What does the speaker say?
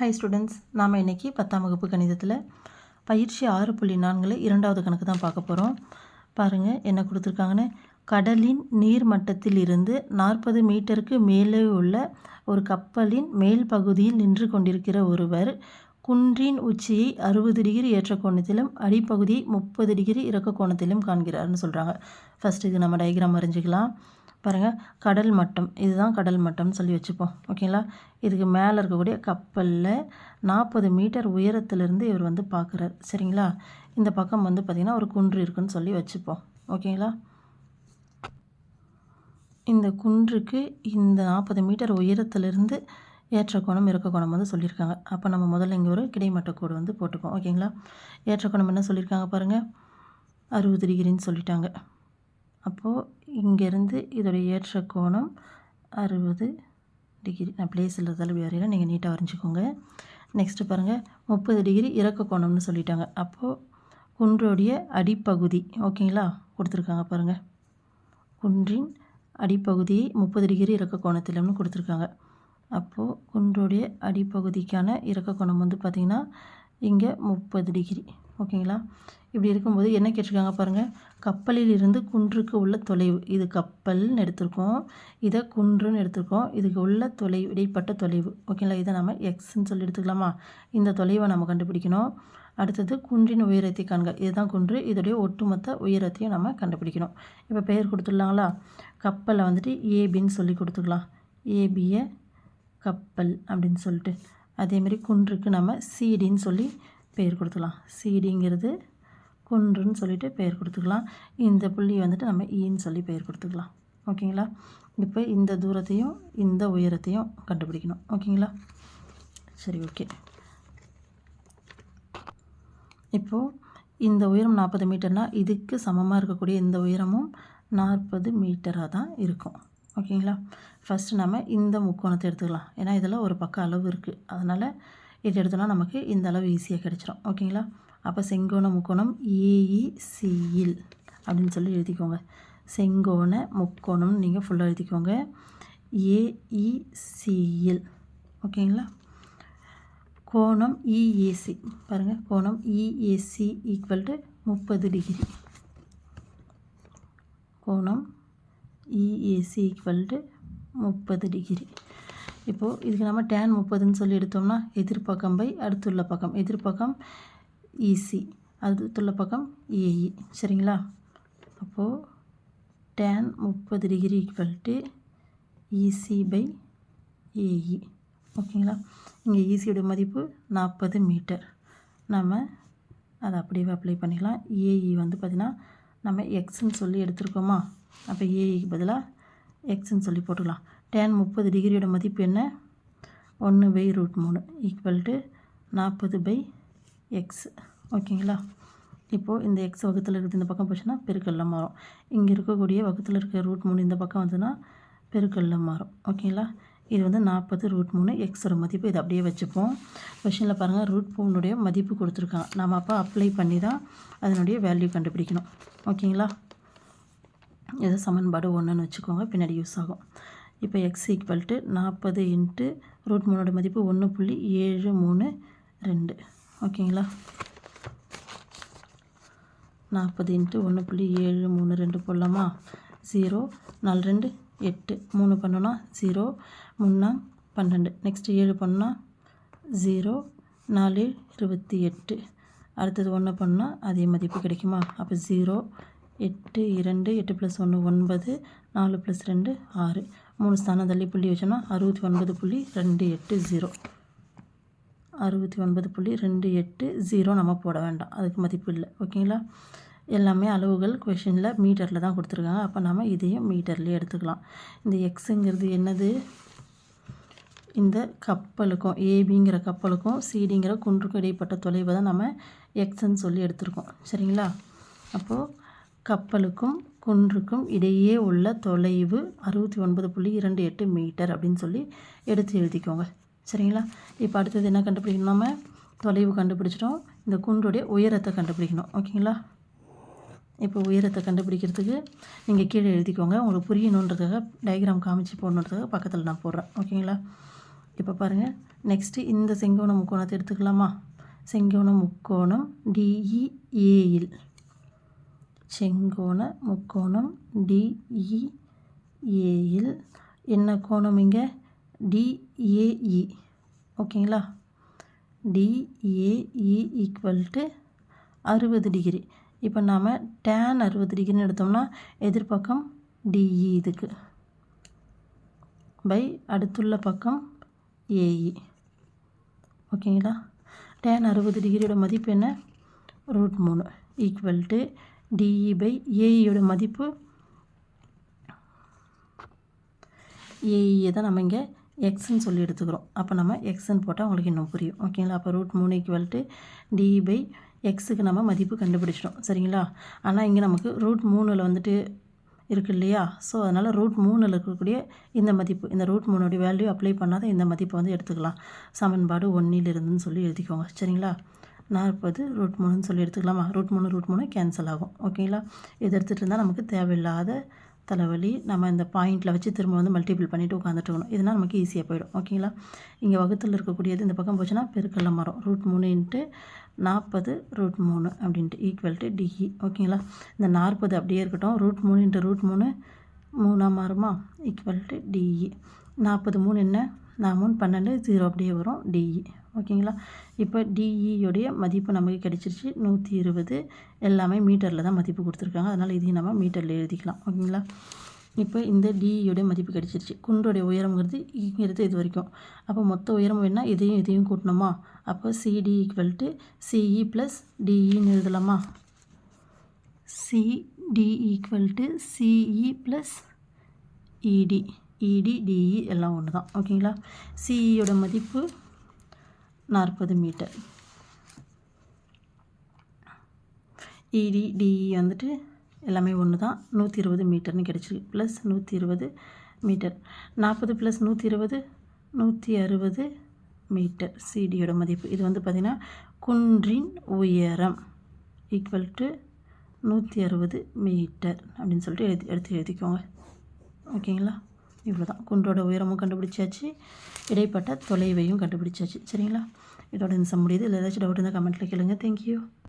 High students நாம் இன்றைக்கி பத்தாம் வகுப்பு கணிதத்தில் பயிற்சி ஆறு புள்ளி நான்கில் இரண்டாவது கணக்கு தான் பார்க்க போகிறோம் பாருங்கள் என்ன கொடுத்துருக்காங்கன்னு? கடலின் நீர் மட்டத்தில் இருந்து நாற்பது மீட்டருக்கு மேலே உள்ள ஒரு கப்பலின் மேல் பகுதியில் நின்று கொண்டிருக்கிற ஒருவர் குன்றின் உச்சியை அறுபது டிகிரி ஏற்ற கோணத்திலும் அடிப்பகுதியை முப்பது டிகிரி இறக்க கோணத்திலும் காண்கிறார்னு சொல்கிறாங்க ஃபஸ்ட்டு இது நம்ம டயக்ராம் வரைஞ்சிக்கலாம் பாருங்கள் கடல் மட்டம். இதுதான் கடல் மட்டம்னு சொல்லி வச்சுப்போம். ஓகேங்களா? இதுக்கு மேலே இருக்கக்கூடிய கப்பலில் நாற்பது மீட்டர் உயரத்துலேருந்து இவர் வந்து பார்க்குறாரு சரிங்களா? இந்த பக்கம் வந்து பார்த்திங்கன்னா ஒரு குன்று இருக்குன்னு சொல்லி வச்சுப்போம். ஓகேங்களா? இந்த குன்றுக்கு இந்த நாற்பது மீட்டர் உயரத்துலேருந்து ஏற்ற கோணம் இறக்க கோணம் வந்து சொல்லியிருக்காங்க. அப்போ நம்ம முதல்ல இங்கே ஒரு கிடைமட்ட கோடு வந்து போட்டுப்போம். ஓகேங்களா? ஏற்ற கோணம் என்ன சொல்லியிருக்காங்க பாருங்கள் அறுபது டிகிரின்னு சொல்லிட்டாங்க. அப்போது இங்கேருந்து இதோடைய ஏற்ற கோணம் அறுபது டிகிரி. நான் பிளேஸ் இல்லாதால வரையில நீங்கள் நீட்டாக வரைஞ்சிக்கோங்க. நெக்ஸ்ட்டு பாருங்கள் முப்பது டிகிரி இறக்க கோணம்னு சொல்லிட்டாங்க. அப்போது குன்றோடைய அடிப்பகுதி ஓகேங்களா? கொடுத்துருக்காங்க பாருங்கள் குன்றின் அடிப்பகுதியை முப்பது டிகிரி இறக்க கோணத்திலும்னு கொடுத்துருக்காங்க. அப்போது குன்றோடைய அடிப்பகுதிக்கான இறக்க கோணம் வந்து பார்த்திங்கன்னா இங்கே முப்பது டிகிரி. ஓகேங்களா? இப்படி இருக்கும்போது என்ன கேட்டிருக்காங்க பாருங்கள் கப்பலில் இருந்து குன்றுக்கு உள்ள தொலைவு. இது கப்பல்னு எடுத்திருக்கோம். இதை குன்றுன்னு எடுத்திருக்கோம். இதுக்கு உள்ள தொலைவு இடைப்பட்ட தொலைவு. ஓகேங்களா? இதை நம்ம எக்ஸ்ன்னு சொல்லி எடுத்துக்கலாமா? இந்த தொலைவை நம்ம கண்டுபிடிக்கணும். அடுத்தது குன்றின் உயரத்தை காண்க. இதுதான் குன்று. இதோடைய ஒட்டுமொத்த உயரத்தையும் நம்ம கண்டுபிடிக்கணும். இப்போ பெயர் கொடுத்துடலாங்களா? கப்பலை வந்துட்டு ஏபின்னு சொல்லி கொடுத்துக்கலாம். ஏபிய கப்பல் அப்படின்னு சொல்லிட்டு. அதேமாரி குன்றுக்கு நம்ம சிடின்னு சொல்லி பெயர் கொடுத்துக்கலாம் சிடிங்கிறது குன்றுன்னு சொல்லிட்டு பெயர் கொடுத்துக்கலாம். இந்த புள்ளி வந்துட்டு நம்ம ஈன்னு சொல்லி பெயர் கொடுத்துக்கலாம். ஓகேங்களா? இப்போ இந்த தூரத்தையும் இந்த உயரத்தையும் கண்டுபிடிக்கணும். ஓகேங்களா? சரி ஓகே. இப்போது இந்த உயரம் நாற்பது மீட்டர்னால் இதுக்கு சமமாக இருக்கக்கூடிய இந்த உயரமும் நாற்பது மீட்டராக தான் இருக்கும். ஓகேங்களா? ஃபஸ்ட்டு நம்ம இந்த முக்கோணத்தை எடுத்துக்கலாம். ஏன்னா இதில் ஒரு பக்கம் அளவு இருக்குது அதனால் இது எடுத்தோன்னா நமக்கு இந்த அளவு ஈஸியாக கிடச்சிரும். ஓகேங்களா? அப்போ செங்கோண முக்கோணம் ஏஇசியில் அப்படின்னு சொல்லி எழுதிக்கோங்க. செங்கோண முக்கோணம்னு நீங்கள் ஃபுல்லாக எழுதிக்கோங்க. ஏஇசியில் ஓகேங்களா? கோணம் இஏசி பாருங்கள் கோணம் E A C equal to முப்பது டிகிரி கோணம் E A C equal to முப்பது டிகிரி இப்போது இதுக்கு நம்ம டேன் முப்பதுன்னு சொல்லி எடுத்தோம்னா எதிர்ப்பக்கம் பை அடுத்துள்ள பக்கம். எதிர்ப்பக்கம் இசி அடுத்துள்ள பக்கம் ஏஇ சரிங்களா? அப்போது டேன் முப்பது degree equal to E C by A E ஓகேங்களா? இங்கே ஈசியோட மதிப்பு நாற்பது மீட்டர். நம்ம அதை அப்படியே அப்ளை பண்ணிக்கலாம். ஏஇ வந்து பார்த்திங்கன்னா நம்ம எக்ஸ்ன்னு சொல்லி எடுத்துருக்கோமா? அப்போ ஏஇக்கு பதிலாக எக்ஸ்ன்னு சொல்லி போட்டுக்கலாம். டேன் முப்பது டிகிரியோட மதிப்பு என்ன? ஒன்று பை ரூட் மூணு ஈக்குவல் டு நாற்பது பை எக்ஸ் ஓகேங்களா? இப்போது இந்த எக்ஸ் வகுத்தில் இருக்கிறது இந்த பக்கம் போச்சுன்னா பெருக்கல்ல மாறும். இங்கே இருக்கக்கூடிய வகுத்தில் இருக்க ரூட் மூணு இந்த பக்கம் வந்துன்னா பெருக்கல்ல மாறும். ஓகேங்களா? இது வந்து நாற்பது ரூட் மூணு எக்ஸோட மதிப்பு. இதை அப்படியே வச்சுப்போம். கொஷினில் பாருங்கள் ரூட் மூணுடைய மதிப்பு கொடுத்துருக்காங்க. நம்ம அப்போ அப்ளை பண்ணி தான் அதனுடைய வேல்யூ கண்டுபிடிக்கணும். ஓகேங்களா? இது சமன்பாடு ஒன்றுன்னு வச்சுக்கோங்க. பின்னாடி யூஸ் ஆகும். இப்போ எக்ஸ் ஈக்குவல் டு நாற்பது இன்ட்டு ரூட் மூணோட மதிப்பு ஒன்று புள்ளி ஏழு மூணு ரெண்டு. ஓகேங்களா நாற்பது இன்ட்டு ஒன்று புள்ளி ஏழு மூணு ரெண்டு போடலாமா? ஜீரோ நாலு ரெண்டு எட்டு. மூணு பண்ணோன்னா ஜீரோ மூணா பன்னெண்டு நெக்ஸ்ட்டு ஏழு பண்ணால் ஜீரோ நாலு இருபத்தி எட்டு. அடுத்தது ஒன்று பண்ணால் அதே மதிப்பு கிடைக்குமா? அப்போ ஜீரோ எட்டு இரண்டு எட்டு ப்ளஸ் ஒன்று ஒன்பது நாலு ப்ளஸ் ரெண்டு ஆறு. மூணு ஸ்தானத்தள்ளி புள்ளி வச்சோம்னா அறுபத்தி ஒன்பது புள்ளி ரெண்டு எட்டு ஜீரோ அறுபத்தி ஒன்பது புள்ளி ரெண்டு எட்டு ஜீரோ நம்ம போட வேண்டாம். அதுக்கு மதிப்பு இல்லை. ஓகேங்களா? எல்லாமே அளவுகள் கொஷினில் மீட்டரில் தான் கொடுத்துருக்காங்க. அப்போ நம்ம இதையும் மீட்டர்லேயே எடுத்துக்கலாம். இந்த எக்ஸுங்கிறது என்னது? இந்த கப்பலுக்கும் ஏபிங்கிற கப்பலுக்கும் சிடிங்கிற குன்றுக்கும் இடைப்பட்ட தொலைவை தான் நம்ம எக்ஸ்ன்னு சொல்லி எடுத்திருக்கோம். சரிங்களா? அப்போது கப்பலுக்கும் குன்றுக்கும் இடையே உள்ள தொலைவு அறுபத்தி ஒன்பது புள்ளி இரண்டு எட்டு மீட்டர் அப்படின்னு சொல்லி எடுத்து எழுதிக்கோங்க. சரிங்களா? இப்போ அடுத்தது என்ன கண்டுபிடிக்கணும் நம்ம தொலைவு கண்டுபிடிச்சிட்டோம். இந்த குன்றுடைய உயரத்தை கண்டுபிடிக்கணும். ஓகேங்களா? இப்போ உயரத்தை கண்டுபிடிக்கிறதுக்கு நீங்கள் கீழே எழுதிக்கோங்க. உங்களுக்கு புரியணுன்றதுக்காக டயக்ராம் காமிச்சு போடணுன்றதுக்காக பக்கத்தில் நான் போடுறேன். ஓகேங்களா? இப்போ பாருங்கள் நெக்ஸ்ட்டு இந்த செங்கோண முக்கோணத்தை எடுத்துக்கலாமா? செங்கோண முக்கோணம் டிஇஏயில் செங்கோண முக்கோணம் டிஇஏயில் என்ன கோணம் இங்கே? டிஏஇ ஓகேங்களா? D A E equal to அறுபது டிகிரி. இப்போ நாம் டேன் அறுபது டிகிரின்னு எடுத்தோம்னா எதிர்பக்கம் டிஇ இதுக்கு. பை அடுத்துள்ள பக்கம் ஏஇ ஓகேங்களா? டேன் அறுபது டிகிரியோட மதிப்பு என்ன? ரூட் மூணு equal to D E by ஏஇயோட மதிப்பு ஏஇயை தான் நம்ம இங்கே எக்ஸ்ன்னு சொல்லி எடுத்துக்கிறோம். அப்போ நம்ம எக்ஸ்ன்னு போட்டால் உங்களுக்கு இன்னும் புரியும். ஓகேங்களா அப்போ ரூட் மூணு ஈக்குவல்ட்டு டிஇ பை எக்ஸுக்கு நம்ம மதிப்பு கண்டுபிடிச்சிட்டோம். சரிங்களா? ஆனால் இங்கே நமக்கு ரூட் மூணில் வந்துட்டு இருக்கு இல்லையா? ஸோ அதனால் ரூட் மூணில் இருக்கக்கூடிய இந்த மதிப்பு இந்த ரூட் மூணுடைய வேல்யூ அப்ளை பண்ணாத இந்த மதிப்பை வந்து எடுத்துக்கலாம். சமன்பாடு ஒன்றில் இருந்துன்னு சொல்லி எழுதிக்கோங்க. சரிங்களா? நாற்பது ரூட் மூணுன்னு சொல்லி எடுத்துக்கலாமா? ரூட் மூணு ரூட் மூணு கேன்சல் ஆகும். ஓகேங்களா இது எடுத்துகிட்டு இருந்தால் நமக்கு தேவையில்லாத தலைவலி நம்ம இந்த பாயிண்டில் வச்சு திரும்ப வந்து மல்டிபிள் பண்ணிவிட்டு உட்காந்துட்டு இருக்கணும். இதனால் நமக்கு ஈஸியாக போயிடும். ஓகேங்களா இங்கே வகுத்தில் இருக்கக்கூடியது இந்த பக்கம் போச்சுன்னா பெருக்கல்ல மரம் ரூட் மூணுன்ட்டு நாற்பது ரூட் மூணு அப்படின்ட்டு ஈக்குவல் டு டிஇ ஓகேங்களா இந்த நாற்பது அப்படியே இருக்கட்டும். ரூட் மூணு இன்ட்டு ரூட் மூணு மூணாக மாறுமா? ஈக்குவல் டு டிஇ நாற்பது மூணு என்ன? நான் மூணு பன்னெண்டு ஜீரோ அப்படியே வரும். டிஇ ஓகேங்களா? இப்போ டிஇயோடைய மதிப்பு நமக்கு கிடச்சிருச்சு. நூற்றி இருபது. எல்லாமே மீட்டரில் தான் மதிப்பு கொடுத்துருக்காங்க. அதனால் இதையும் நம்ம மீட்டரில் எழுதிக்கலாம். ஓகேங்களா? இப்போ இந்த டிஇயோடைய மதிப்பு கிடச்சிருச்சு. குண்டோடைய உயரம்ங்கிறது இங்கிறது இது வரைக்கும். அப்போ மொத்த உயரம் வேணால் இதையும் இதையும் கூட்டணுமா? அப்போ C D equal to C E plus டிஇன்னு எழுதலாமா? C D equal to C E plus E D E D D E எல்லாம் ஒன்று தான் ஓகேங்களா சிஇயோட மதிப்பு நாற்பது மீட்டர். இடி டிஇ வந்துட்டு எல்லாமே ஒன்று தான். நூற்றி இருபது மீட்டர்னு கிடச்சிருக்கு. ப்ளஸ் நூற்றி இருபது மீட்டர். நாற்பது ப்ளஸ் நூற்றி இருபது நூற்றி அறுபது மீட்டர் சிடியோட மதிப்பு. இது வந்து பார்த்திங்கன்னா குன்றின் உயரம் ஈக்குவல் டு நூற்றி அறுபது மீட்டர் அப்படின்னு சொல்லிட்டு எழுதி எடுத்து எழுதிக்கோங்க. ஓகேங்களா இவ்வளோ தான் குன்றோட உயரமும் கண்டுபிடிச்சாச்சு. இடைப்பட்ட தொலைவையும் கண்டுபிடிச்சாச்சு. சரிங்களா? இதோட இந்த சம் முடியுது. இல்லை ஏதாச்சும் டவுட் இருந்தால் கமெண்ட்டில் கேளுங்க. தேங்க்யூ